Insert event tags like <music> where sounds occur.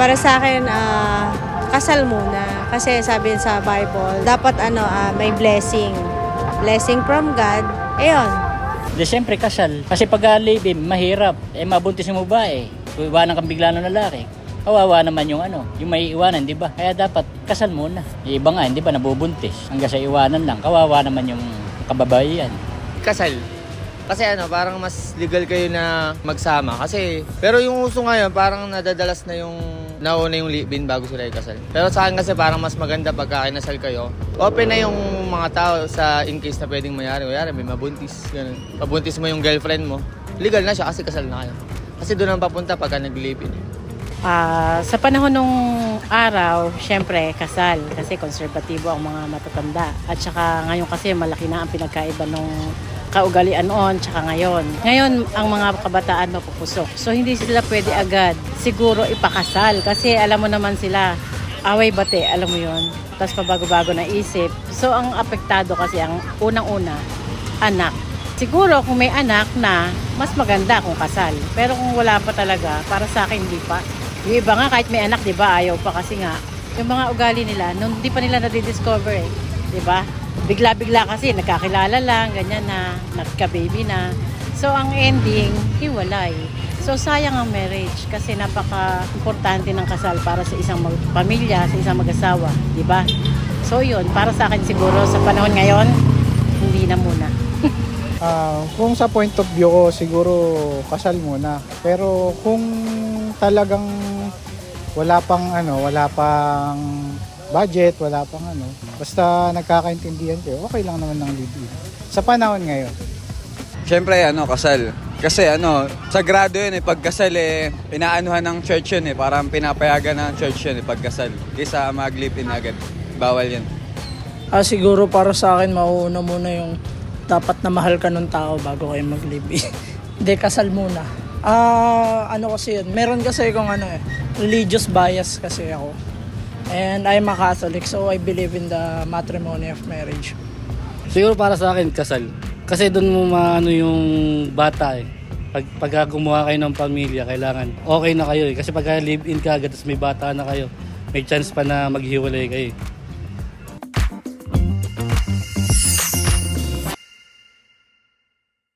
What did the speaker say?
Para sa akin, ah, kasal muna. Kasi sabi sa Bible, dapat ano, ah, may blessing. Blessing from God. Ayun, Di siyempre kasal. Kasi pag live mahirap. Eh mabuntis mo ba eh. Iwanan kang bigla ng lalaki. Kawawa naman yung ano, yung may iwanan, di ba? Kaya dapat kasal muna. Yung iba nga, hindi ba, nabubuntis. Hanggang sa iwanan lang. Kawawa naman yung kababaihan. kasal. Kasi ano, parang mas legal kayo na magsama. Kasi, pero yung uso ngayon, parang nadadalas na yung nauna yung live-in bago sila ikasal. Pero sa akin kasi parang mas maganda pagka kinasal kayo. Open na yung mga tao sa in case na pwedeng mayari. Kuyari, may mabuntis. Ganun. Mabuntis mo yung girlfriend mo. Legal na siya kasi kasal na kayo. Kasi doon ang papunta pagka nag-live-in. Ah, sa panahon nung araw, syempre kasal kasi konserbatibo ang mga matatanda. At saka ngayon kasi malaki na ang pinagkaiba nung kaugalian noon tsaka ngayon. Ngayon ang mga kabataan mapupusok. So hindi sila pwede agad siguro ipakasal kasi alam mo naman sila away bate, alam mo yon. Tapos pabago-bago na isip. So ang apektado kasi ang unang-una, anak. Siguro kung may anak na, mas maganda kung kasal. Pero kung wala pa talaga, para sa akin hindi pa. Yung iba nga kahit may anak, 'di ba, ayaw pa kasi nga yung mga ugali nila nung di pa nila na-discover eh, 'di ba? Bigla-bigla kasi nagkakilala lang, ganyan na, nagka-baby na. So ang ending, hiwalay. So sayang ang marriage kasi napaka-importante ng kasal para sa isang pamilya, sa isang mag-asawa, 'di ba? So yun, para sa akin siguro sa panahon ngayon, hindi na muna. <laughs> Ah, kung sa point of view ko, siguro kasal muna. Pero kung talagang wala pang ano, wala pang budget, wala pang ano, basta nagkakaintindihan kayo, okay lang naman ng live Sa panahon ngayon. Siyempre, ano, kasal. Kasi ano, sagrado yun eh, pagkasal eh, pinaanuhan ng church yun eh, parang pinapayagan ng church yun eh, pagkasal. Kaysa mag-live-in agad. Bawal yun. Ah, siguro para sa akin, mauuna muna yung dapat na mahal ka ng tao bago kayo mag-live. <laughs> Hindi, kasal muna. Ah, ano kasi yun, meron kasi akong ano eh, religious bias kasi ako. And I'm a Catholic, so I believe in the matrimony of marriage. Siguro para sa akin, kasal. Kasi doon mo maano yung bata eh. Pag, pagka gumawa kayo ng pamilya, kailangan okay na kayo eh. Kasi pagka live-in ka agad, may bata na kayo, may chance pa na maghiwalay kayo. eh.